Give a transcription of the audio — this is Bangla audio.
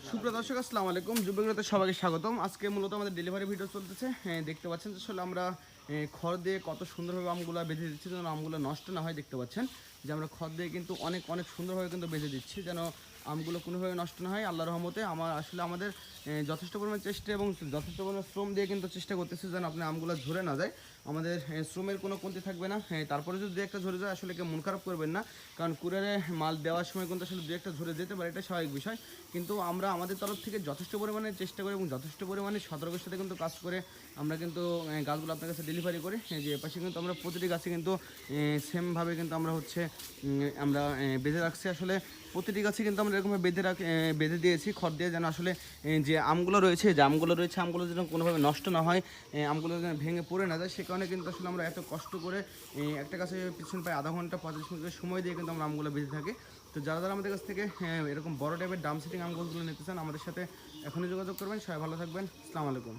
সুপ্রিয় দর্শক আসসালামু আলাইকুম। যুবগ্রতে সবাইকে স্বাগতম। আজকে মূলত আমাদের ডেলিভারি ভিডিও চলতেছে। হ্যাঁ, দেখতে পাচ্ছেন যে আসলে আমরা খড় দিয়ে কত সুন্দরভাবে আমগুলো বেঁধে দিচ্ছি যেন আমগুলো নষ্ট না হয় দেখতে পাচ্ছেন? যে আমরা খড় দিয়ে কিন্তু অনেক অনেক সুন্দরভাবে কিন্তু বেঁধে দিচ্ছি যেন আমগুলো কোনোভাবে নষ্ট না হয়। আল্লাহ রহমতে আমার আসলে আমাদের যথেষ্ট পরিমাণ চেষ্টা এবং যথেষ্ট পরিমাণ শ্রম দিয়ে কিন্তু চেষ্টা করতেছি যেন আপনি আমগুলো ঝরে না যায়। আমাদের শ্রমের কোনো কমতি থাকবে না। হ্যাঁ, তারপরে যদি একটা ঝরে যায় আসলে কেউ মন খারাপ করবেন না। কারণ কুরিয়ারে মাল দেওয়ার সময় কিন্তু আসলে দু একটা ঝরে যেতে পারে এটা স্বাভাবিক বিষয়। কিন্তু আমরা আমাদের তরফ থেকে যথেষ্ট পরিমাণে চেষ্টা করি এবং যথেষ্ট পরিমাণে সতর্কের সাথে কিন্তু কাজ করে আমরা কিন্তু গাছগুলো আপনার কাছে ডেলিভারি করি। এই যে এপাশে কিন্তু আমরা প্রতিটি গাছে কিন্তু সেমভাবে কিন্তু আমরা হচ্ছে আমরা বেঁধে রাখছি। আসলে প্রতিটি গাছে কিন্তু আমরা এরকমভাবে বেঁধে রাখ বেঁধে দিয়েছি, খড় দিয়ে যেন আসলে যে আমগুলো রয়েছে, যে আমগুলো রয়েছে, আমগুলো যেন কোনোভাবে নষ্ট না হয় আমগুলো যেন ভেঙে পড়ে না যায়, সে কারণে কিন্তু আসলে আমরা এত কষ্ট করে একটা গাছে পিছন প্রায় আধা ঘণ্টা, পঁয়তাল্লিশ মিনিটের সময় দিয়ে কিন্তু আমরা আমগুলো বেঁধে থাকি। তো যারা যারা আমাদের কাছ থেকে এরকম বড় টাইপের ডাম সিটিং আম গাছগুলো নিতে চান, আমাদের সাথে এখনই যোগাযোগ করবেন। সবাই ভালো থাকবেন। আসসালামু আলাইকুম।